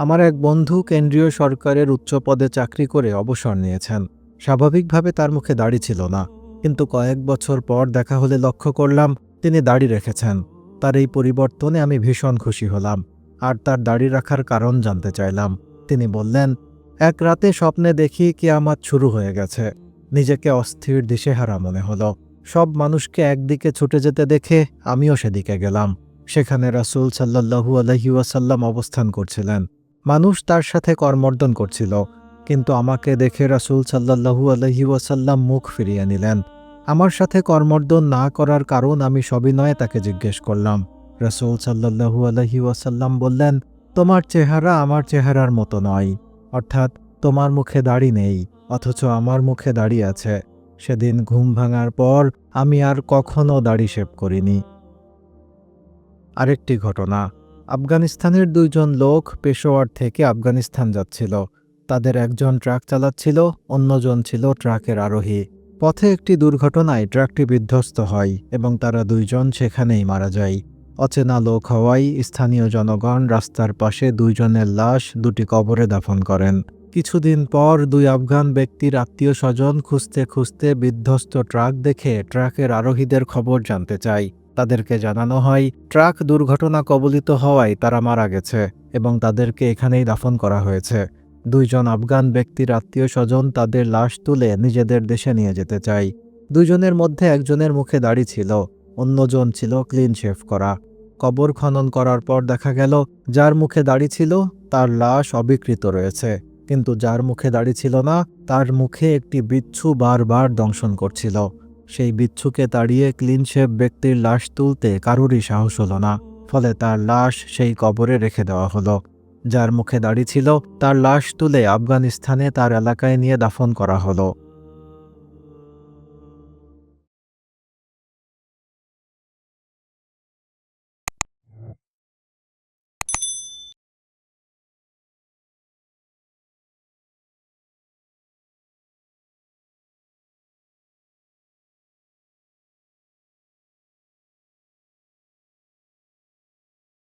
আমার এক বন্ধু কেন্দ্রীয় সরকারের উচ্চ পদে চাকরি করে অবসর নিয়েছেন। স্বাভাবিকভাবে তার মুখে দাড়ি ছিল না। কিন্তু কয়েক বছর পর দেখা হলে লক্ষ্য করলাম, তিনি দাড়ি রেখেছেন। তার এই পরিবর্তনে আমি ভীষণ খুশি হলাম। আর তার দাড়ি রাখার কারণ জানতে চাইলাম। তিনি বললেন, এক রাতে স্বপ্নে দেখি কি আমার শুরু হয়ে গেছে। নিজেকে অস্থির দিশেহারা মনে হলো। সব মানুষকে একদিকে ছুটে যেতে দেখে আমিও সেদিকে গেলাম। সেখানে রাসূল সাল্লাল্লাহু আলহি ওয়াসাল্লাম অবস্থান করছিলেন। মানুষ তার সাথে কর্মর্দন করছিল, কিন্তু আমাকে দেখে রাসূল সাল্লাল্লাহু আলহি ওয়াসাল্লাম মুখ ফিরিয়ে নিলেন। আমার সাথে কর্মর্দন না করার কারণ আমি সবিনয়ে তাকে জিজ্ঞেস করলাম। রাসূল সাল্লাল্লাহু আলহি ওয়াসাল্লাম বললেন, তোমার চেহারা আমার চেহারার মতো নয়, অর্থাৎ তোমার মুখে দাড়ি নেই, অথচ আমার মুখে দাড়ি আছে। সেদিন ঘুম ভাঙার পর আমি আর কখনও দাড়ি শেভ করিনি। আরেকটি ঘটনা। আফগানিস্তানের দুইজন লোক পেশোয়ার থেকে আফগানিস্তান যাচ্ছিল। তাদের একজন ট্রাক চালাচ্ছিল, অন্যজন ছিল ট্রাকের আরোহী। পথে একটি দুর্ঘটনায় ট্রাকটি বিধ্বস্ত হয় এবং তারা দুইজন সেখানেই মারা যায়। অচেনা লোক হওয়ায় স্থানীয় জনগণ রাস্তার পাশে দুইজনের লাশ দুটি কবরে দাফন করেন। কিছুদিন পর দুই আফগান ব্যক্তির আত্মীয় স্বজন খুঁজতে খুঁজতে বিধ্বস্ত ট্রাক দেখে ট্রাকের আরোহীদের খবর জানতে চায়। তাদেরকে জানানো হয়, ট্রাক দুর্ঘটনা কবলিত হওয়ায় তারা মারা গেছে এবং তাদেরকে এখানেই দাফন করা হয়েছে। দুইজন আফগান ব্যক্তির আত্মীয় স্বজন তাদের লাশ তুলে নিজেদের দেশে নিয়ে যেতে চায়। দুইজনের মধ্যে একজনের মুখে দাড়ি ছিল, অন্যজন ছিল ক্লিন শেভ করা। কবর খনন করার পর দেখা গেল, যার মুখে দাড়ি ছিল তার লাশ অবিকৃত রয়েছে। কিন্তু যার মুখে দাড়ি ছিল না, তার মুখে একটি বিচ্ছু বারবার দংশন করছিল। সেই বিচ্ছুকে তাড়িয়ে ক্লিন শেভ ব্যক্তির লাশ তুলতে কারোরই সাহস হল না। ফলে তার লাশ সেই কবরে রেখে দেওয়া হলো। যার মুখে দাড়ি ছিল, তার লাশ তুলে আফগানিস্তানে তার এলাকায় নিয়ে দাফন করা হলো।